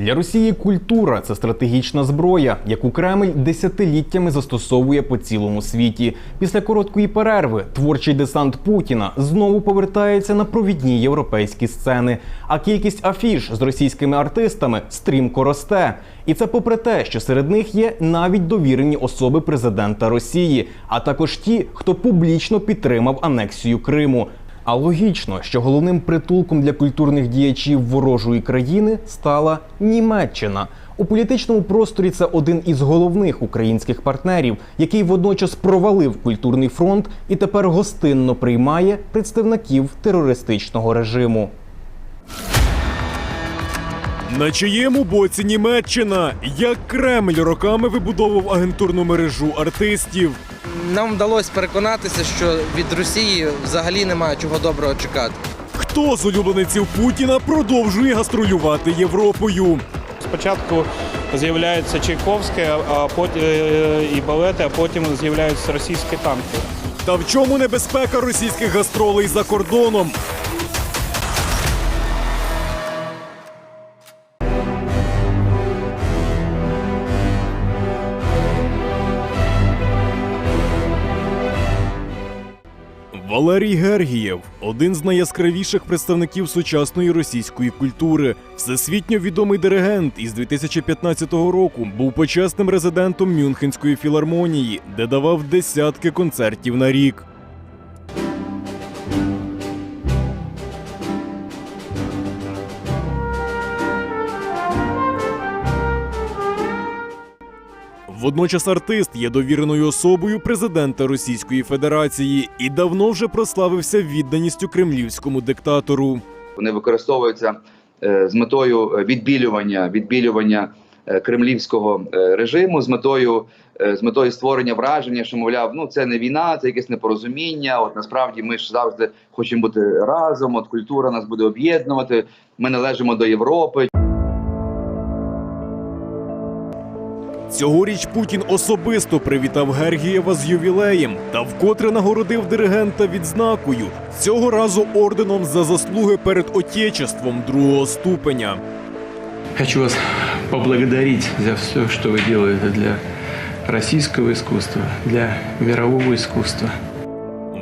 Для Росії культура це стратегічна зброя, яку Кремль десятиліттями застосовує по цілому світі. Після короткої перерви творчий десант Путіна знову повертається на провідні європейські сцени. А кількість афіш з російськими артистами стрімко росте. І це попри те, що серед них є навіть довірені особи президента Росії, а також ті, хто публічно підтримав анексію Криму. А логічно, що головним притулком для культурних діячів ворожої країни стала Німеччина. У політичному просторі це один із головних українських партнерів, який водночас провалив культурний фронт і тепер гостинно приймає представників терористичного режиму. На чиєму боці Німеччина? Як Кремль роками вибудовував агентурну мережу артистів? Нам вдалося переконатися, що від Росії взагалі немає чого доброго чекати. Хто з улюблениців Путіна продовжує гастролювати Європою? Спочатку з'являється Чайковське, а потім і балети, а потім з'являються російські танки. Та в чому небезпека російських гастролей за кордоном? Валерій Гергієв один з найяскравіших представників сучасної російської культури. Всесвітньо відомий диригент із 2015 року був почесним резидентом Мюнхенської філармонії, де давав десятки концертів на рік. Водночас артист є довіреною особою президента Російської Федерації і давно вже прославився відданістю кремлівському диктатору. Вони використовуються е, з метою відбілювання відбілювання е, кремлівського е, режиму, з метою е, з метою створення враження, що мовляв, ну це не війна, це якесь непорозуміння. От насправді ми ж завжди хочемо бути разом. От культура нас буде об'єднувати. Ми належимо до Європи. Цьогоріч Путін особисто привітав Гергієва з ювілеєм та вкотре нагородив диригента відзнакою цього разу орденом за заслуги перед отечеством другого ступеня. Хочу вас поблагодарить за все, что вы делаете для российского искусства, для мирового искусства.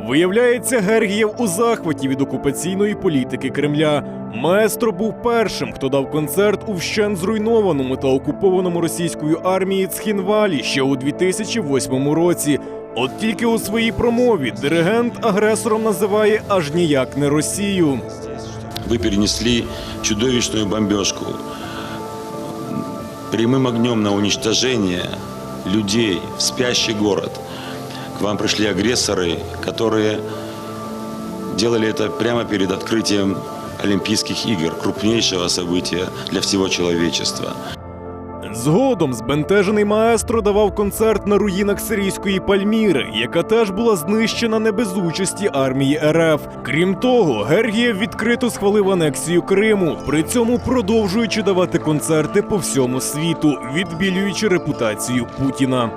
Виявляється, Гергієв у захваті від окупаційної політики Кремля. Маестро був першим, хто дав концерт у вщент зруйнованому та окупованому російською армією Цхінвалі ще у 2008 році. От тільки у своїй промові диригент агресором називає аж ніяк не Росію. Вы перенесли чудовищную бомбежку. Прямым огнем на уничтожение людей в спящий город К вам пришли агрессоры, которые делали это прямо перед открытием Олимпийских игр, крупнейшего события для всего человечества. Згодом збентежений маестро давав концерт на руїнах сирійської Пальміри, яка теж була знищена не без участі армії РФ. Крім того, Гергієв відкрито схвалив анексію Криму, при цьому продовжуючи давати концерти по всьому світу, відбілюючи репутацію Путіна.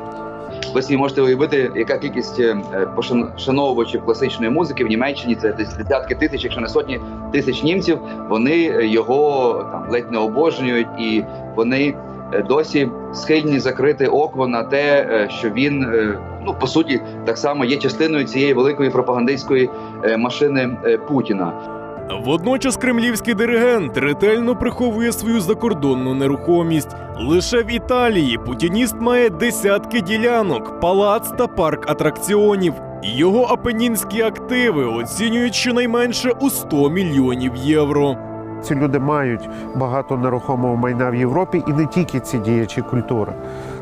Ви собі можете уявити, яка кількість е, пошан- шановувачів класичної музики в Німеччині це десь десятки тисяч, якщо не сотні тисяч німців. Вони е, його там ледь не обожнюють, і вони е, досі схильні закрити око на те, що він ну по суті так само є частиною цієї великої пропагандистської машини Путіна. Водночас кремлівський диригент ретельно приховує свою закордонну нерухомість. Лише в Італії путініст має десятки ділянок, палац та парк атракціонів. Його апенінські активи оцінюють щонайменше у 100 мільйонів євро. Ці люди мають багато нерухомого майна в Європі і не тільки ці діячі культури.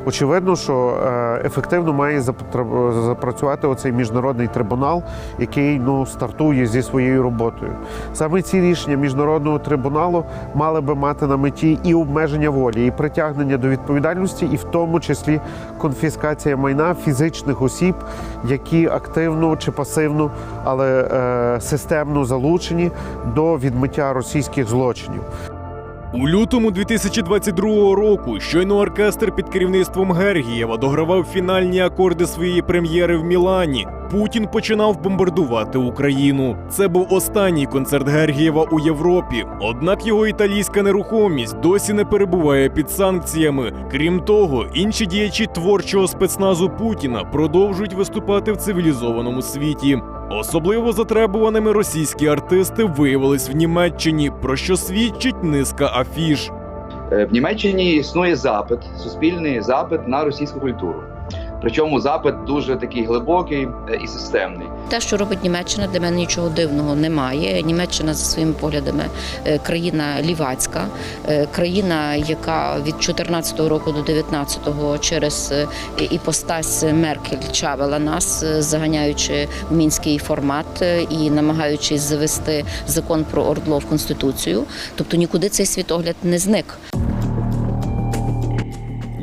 Очевидно, що е, ефективно має запрацювати оцей міжнародний трибунал, який ну стартує зі своєю роботою. Саме ці рішення міжнародного трибуналу мали би мати на меті і обмеження волі, і притягнення до відповідальності, і в тому числі конфіскація майна фізичних осіб, які активно чи пасивно, але е, системно залучені до відмиття російських злочинів. У лютому 2022 року щойно оркестр під керівництвом Гергієва догравав фінальні акорди своєї прем'єри в Мілані. Путін починав бомбардувати Україну. Це був останній концерт Гергієва у Європі. Однак його італійська нерухомість досі не перебуває під санкціями. Крім того, інші діячі творчого спецназу Путіна продовжують виступати в цивілізованому світі. Особливо затребуваними російські артисти виявились в Німеччині, про що свідчить низка афіш. Е, В Німеччині існує запит, суспільний запит на російську культуру. Причому запит дуже такий глибокий е, і системний. Те, що робить Німеччина, для мене нічого дивного немає. Німеччина за своїми поглядами е, країна лівацька, е, країна, яка від 14-го року до 19-го через іпостась Меркель чавила нас, заганяючи в мінський формат і намагаючись завести закон про ордло в конституцію. Тобто нікуди цей світогляд не зник.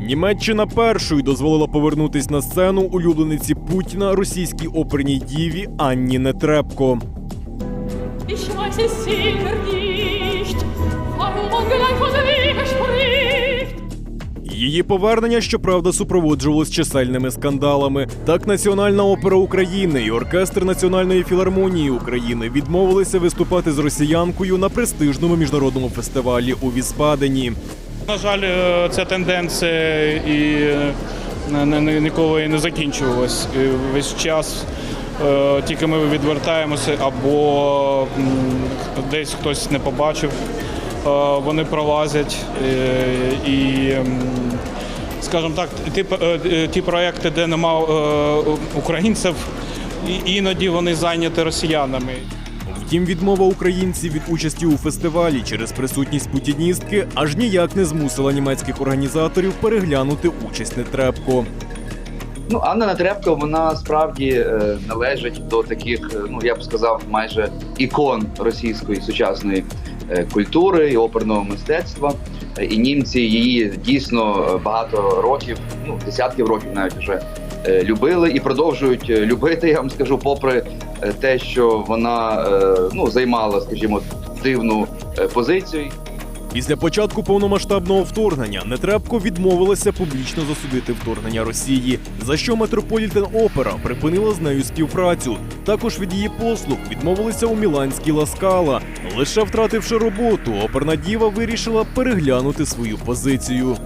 Німеччина першою дозволила повернутись на сцену улюблениці Путіна російській оперній діві Анні Нетребко. Її повернення, щоправда, супроводжувалось чисельними скандалами. Так, Національна опера України і оркестр Національної філармонії України відмовилися виступати з росіянкою на престижному міжнародному фестивалі у Віспадені. На жаль, е, ця тенденція і е, ніколи не закінчувалась. Весь час е, тільки ми відвертаємося або десь хтось не побачив, вони пролазять. І, скажімо так, ті, ті проекти, де нема українців, іноді вони зайняті росіянами. Втім, відмова українців від участі у фестивалі через присутність путіністки аж ніяк не змусила німецьких організаторів переглянути участь Нетребко. Ну, Анна Нетребко, вона справді е, належить до таких, е, ну я б сказав, майже ікон російської сучасної е, культури і оперного мистецтва. Е, І німці її дійсно е, багато років, ну десятків років навіть вже любили і продовжують е, любити. Я вам скажу, попри е, те, що вона е, ну займала, скажімо, дивну е, позицію. Після початку повномасштабного вторгнення Нетребко відмовилася публічно засудити вторгнення Росії, за що Метрополітен Опера припинила з нею співпрацю. Також від її послуг відмовилися у Міланській Ласкала. Лише втративши роботу, оперна діва вирішила переглянути свою позицію.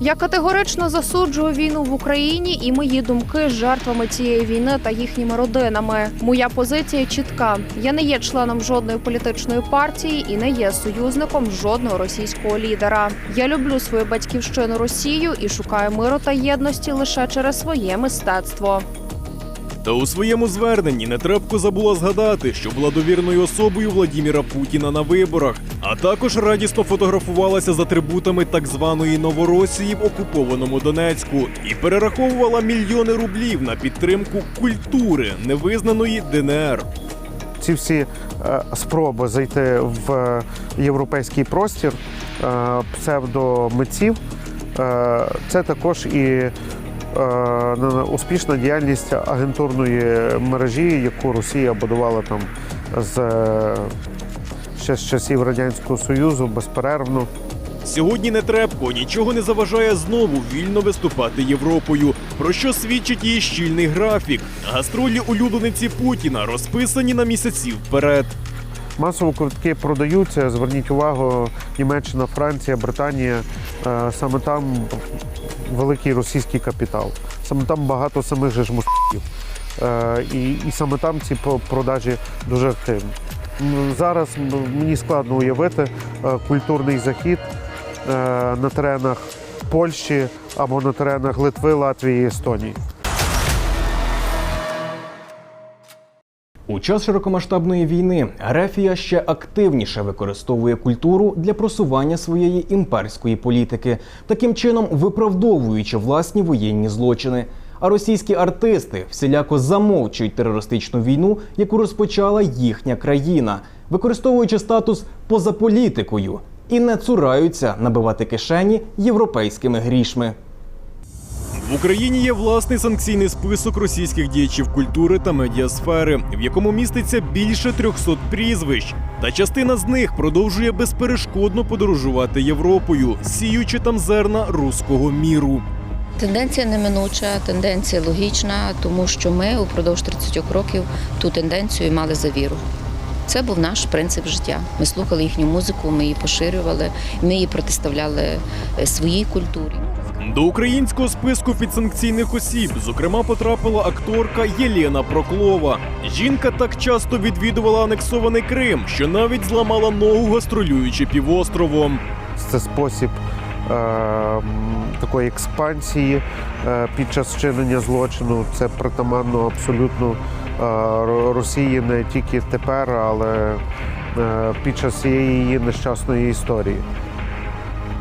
Я категорично засуджую війну в Україні і мої думки з жертвами цієї війни та їхніми родинами. Моя позиція чітка. Я не є членом жодної політичної партії і не є союзником жодного російського лідера. Я люблю свою батьківщину Росію і шукаю миру та єдності лише через своє мистецтво. Та у своєму зверненні Нетребко забула згадати, що була довірною особою Владіміра Путіна на виборах, а також радісно фотографувалася з атрибутами так званої Новоросії в окупованому Донецьку і перераховувала мільйони рублів на підтримку культури невизнаної ДНР. ці всі е, спроби зайти в е, європейський простір е, псевдомитців, е, це також і успішна діяльність агентурної мережі, яку Росія будувала там з е, ще з часів Радянського Союзу безперервно. Сьогодні Нетребко нічого не заважає знову вільно виступати Європою, про що свідчить її щільний графік. Гастролі улюблениці Путіна розписані на місяці вперед. Масово квитки продаються. Зверніть увагу, Німеччина, Франція, Британія. Е, Саме там великий російський капітал. Саме там багато самих же ж мусиків. Е, І, і саме там ці продажі дуже активні. Зараз мені складно уявити е, культурний захід е, на теренах Польщі або на теренах Литви, Латвії Естонії. У час широкомасштабної війни Рефія ще активніше використовує культуру для просування своєї імперської політики, таким чином виправдовуючи власні воєнні злочини. А російські артисти всіляко замовчують терористичну війну, яку розпочала їхня країна, використовуючи статус поза політикою, і не цураються набивати кишені європейськими грішми. В Україні є власний санкційний список російських діячів культури та медіасфери, в якому міститься більше 300 прізвищ. Та частина з них продовжує безперешкодно подорожувати Європою, сіючи там зерна руського міру. Тенденція неминуча, тенденція логічна, тому що ми упродовж 30 років ту тенденцію мали за віру. Це був наш принцип життя. Ми слухали їхню музику, ми її поширювали, ми її протиставляли е, своїй культурі. До українського списку підсанкційних осіб, зокрема, потрапила акторка Єлена Проклова. Жінка так часто відвідувала анексований Крим, що навіть зламала ногу гастролюючи півостровом. Це спосіб е, такої експансії е, під час вчинення злочину. Це притаманно абсолютно е, Росії не тільки тепер, але е, під час цієї нещасної історії.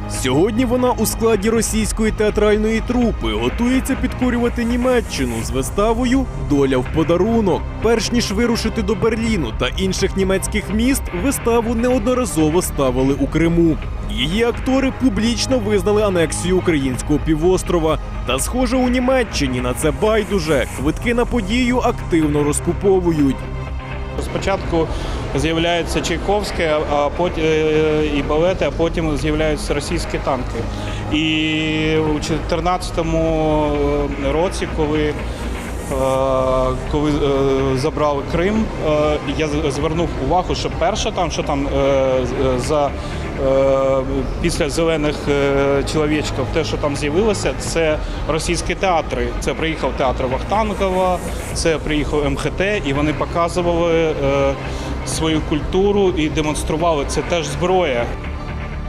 Сьогодні вона у складі російської театральної трупи готується підкорювати Німеччину з виставою Доля в подарунок. Перш ніж вирушити до Берліну та інших німецьких міст, виставу неодноразово ставили у Криму. Її актори публічно визнали анексію українського півострова. Та, схоже, у Німеччині на це байдуже. Квитки на подію активно розкуповують. Спочатку з'являється Чайковське, а потім і балети, а потім з'являються російські танки. І у 2014 році, коли, е, коли е, забрали Крим, е, я звернув увагу, що перше там, що там е, за е, після зелених е, чоловічків, те, що там з'явилося, це російські театри. Це приїхав театр Вахтангова, це приїхав МХТ, і вони показували е, свою культуру і демонстрували це теж зброя.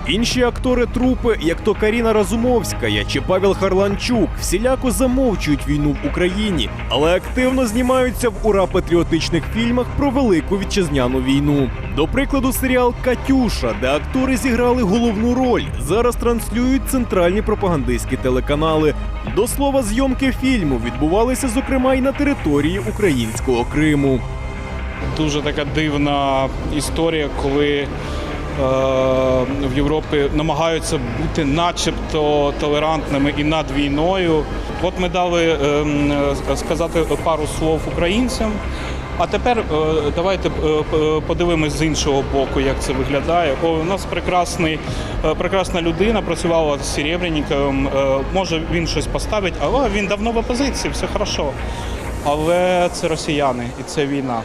Інші актори трупи, як то Каріна Разумовська чи Павел Харланчук, всіляко замовчують війну в Україні, але активно знімаються в ура патріотичних фільмах про велику вітчизняну війну. До прикладу, серіал Катюша, де актори зіграли головну роль, зараз транслюють центральні пропагандистські телеканали. До слова, зйомки фільму відбувалися зокрема й на території українського Криму. Дуже така дивна історія, коли в Європі намагаються бути начебто толерантними і над війною. От ми дали ем, е, сказати пару слов українцям. А тепер е, давайте е, подивимось з іншого боку, як це виглядає. О, у нас прекрасний, е, прекрасна людина працювала з Серебрянниковим. Е, Може він щось поставить, але він давно в опозиції, все хорошо. Але це росіяни і це війна.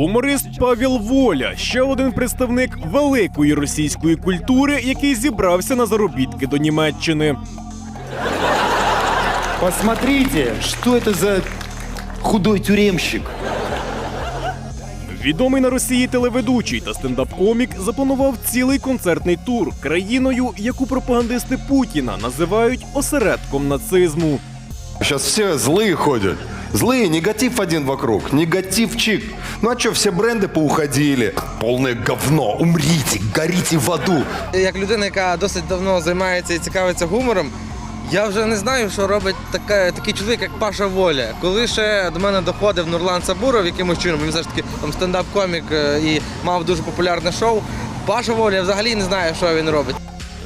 Гуморист Павел Воля ще один представник великої російської культури, який зібрався на заробітки до Німеччини. Посмотрите, что это за худой тюремщик. Відомий на Росії телеведучий та стендап-комік запланував цілий концертний тур країною, яку пропагандисти Путіна називають осередком нацизму. Сейчас все злые ходят. Злые, негатив один вокруг, негативчик. Ну а что, все бренды поуходили? Полное говно, умрите, горите в аду. Як людина, яка досить давно займається і цікавиться гумором, я вже не знаю, що робить така, такий чоловік, як Паша Воля. Коли ще до мене доходив Нурлан Сабуров якимось чином, він все ж таки там стендап-комік е, і мав дуже популярне шоу. Паша Воля я взагалі не знаю, що він робить.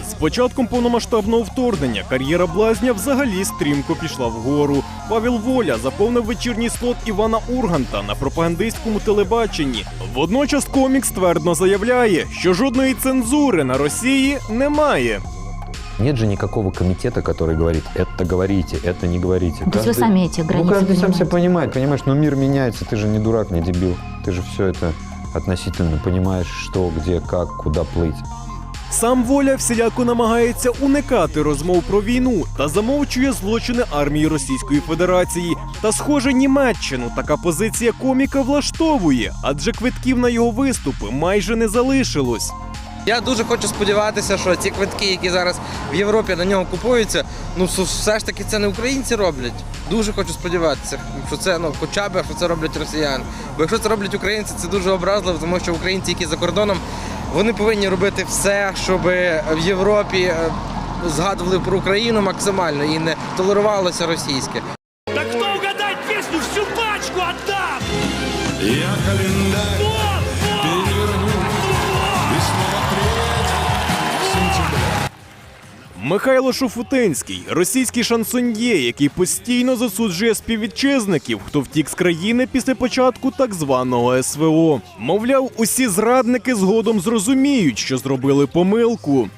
З початком повномасштабного вторгнення кар'єра блазня взагалі стрімко пішла вгору. Павел Воля заповнив вечірній слот Івана Урганта на пропагандистському телебаченні. Водночас комік ствердно заявляє, що жодної цензури на Росії немає. Нет же никакого комитета, который говорит, это говорите, это не говорите. То есть вы сами эти ну, границы каждый сам себя понимаете? понимает, понимаешь, но мир меняется, ты же не дурак, не дебил. Ты же все это относительно понимаешь, что, где, как, куда плыть. Сам воля всіляко намагається уникати розмов про війну та замовчує злочини армії Російської Федерації. Та, схоже, Німеччину така позиція коміка влаштовує, адже квитків на його виступи майже не залишилось. Я дуже хочу сподіватися, що ці квитки, які зараз в Європі на нього купуються, ну все ж таки це не українці роблять. Дуже хочу сподіватися, що це ну хоча б що це роблять росіяни. Бо якщо це роблять українці, це дуже образливо, тому що українці, які за кордоном, вони повинні робити все, щоб в Європі е, згадували про Україну максимально і не толерувалося російське. Так хто вгадає пісню всю пачку отдам! Я календарь Михайло Шуфутинський, російський шансоньє, який постійно засуджує співвітчизників, хто втік з країни після початку так званого СВО. Мовляв, усі зрадники згодом зрозуміють, що зробили помилку.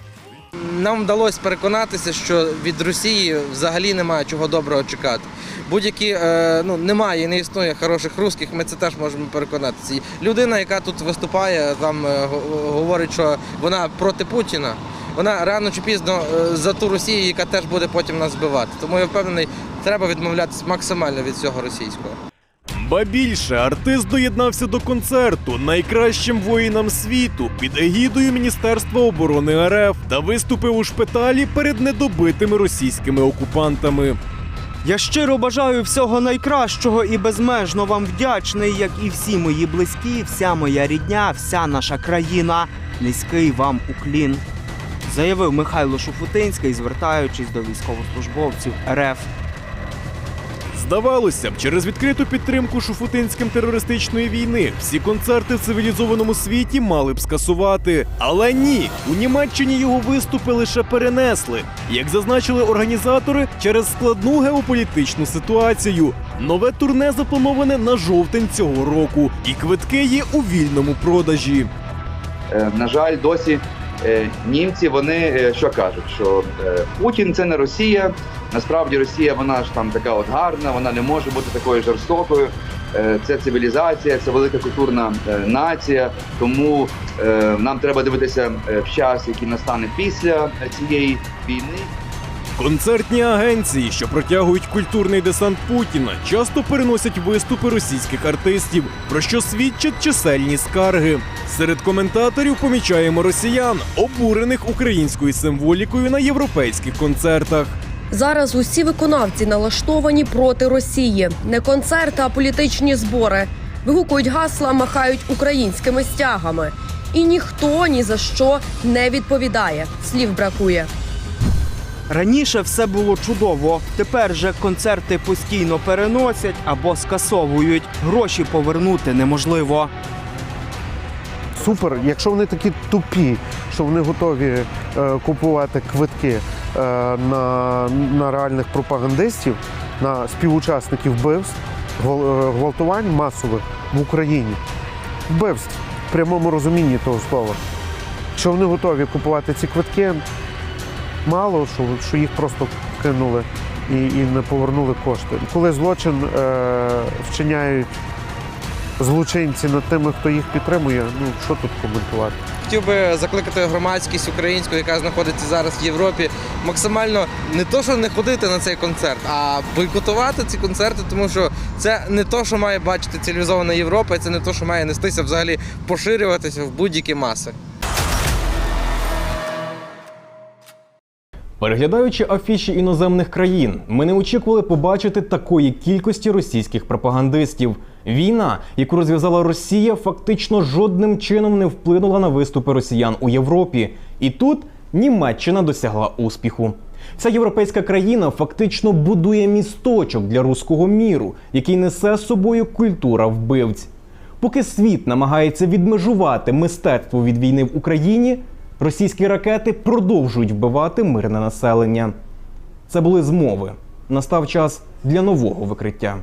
нам вдалося переконатися, що від Росії взагалі немає чого доброго чекати. Будь-які е, ну немає, не існує хороших русських. Ми це теж можемо переконатися. Людина, яка тут виступає, там е, говорить, що вона проти Путіна. Вона рано чи пізно е, за ту Росію, яка теж буде потім нас збивати. Тому я впевнений, треба відмовлятися максимально від цього російського. Ба більше артист доєднався до концерту найкращим воїнам світу під егідою Міністерства оборони РФ та виступив у шпиталі перед недобитими російськими окупантами. Я щиро бажаю всього найкращого і безмежно вам вдячний, як і всі мої близькі, вся моя рідня, вся наша країна. Низький вам уклін. Заявив Михайло Шуфутинський, звертаючись до військовослужбовців РФ. Здавалося б, через відкриту підтримку шуфутинським терористичної війни всі концерти в цивілізованому світі мали б скасувати. Але ні, у Німеччині його виступи лише перенесли. Як зазначили організатори, через складну геополітичну ситуацію. Нове турне заплановане на жовтень цього року, і квитки є у вільному продажі. Е, На жаль, досі німці вони е, що кажуть, що е, Путін це не Росія. Насправді Росія вона ж там така от гарна, вона не може бути такою жорстокою. Е, Це цивілізація, це велика культурна е, нація. Тому е, нам треба дивитися е, в час, який настане після е, цієї війни. Концертні агенції, що протягують культурний десант Путіна, часто переносять виступи російських артистів, про що свідчать чисельні скарги. Серед коментаторів помічаємо росіян, обурених українською символікою на європейських концертах. Зараз усі виконавці налаштовані проти Росії. Не концерти, а політичні збори. Вигукують гасла, махають українськими стягами. І ніхто ні за що не відповідає. Слів бракує. Раніше все було чудово. Тепер же концерти постійно переносять або скасовують. Гроші повернути неможливо. Супер, якщо вони такі тупі, що вони готові е, купувати квитки е, на, на реальних пропагандистів, на співучасників вбивств, е, гвалтувань масових в Україні. Вбивств в прямому розумінні того слова. Що вони готові купувати ці квитки, мало що, що їх просто кинули і, і не повернули кошти. Коли злочин е, вчиняють злочинці над тими, хто їх підтримує, ну що тут коментувати? Хотів би закликати громадськість українську, яка знаходиться зараз в Європі, максимально не то, що не ходити на цей концерт, а бойкотувати ці концерти, тому що це не то, що має бачити цивілізована Європа, це не то, що має нестися взагалі поширюватися в будь-які маси. Переглядаючи афіші іноземних країн, ми не очікували побачити такої кількості російських пропагандистів. Війна, яку розв'язала Росія, фактично жодним чином не вплинула на виступи росіян у Європі. І тут Німеччина досягла успіху. Ця європейська країна фактично будує місточок для руського міру, який несе з собою культура вбивць. Поки світ намагається відмежувати мистецтво від війни в Україні, російські ракети продовжують вбивати мирне населення. Це були змови. Настав час для нового викриття.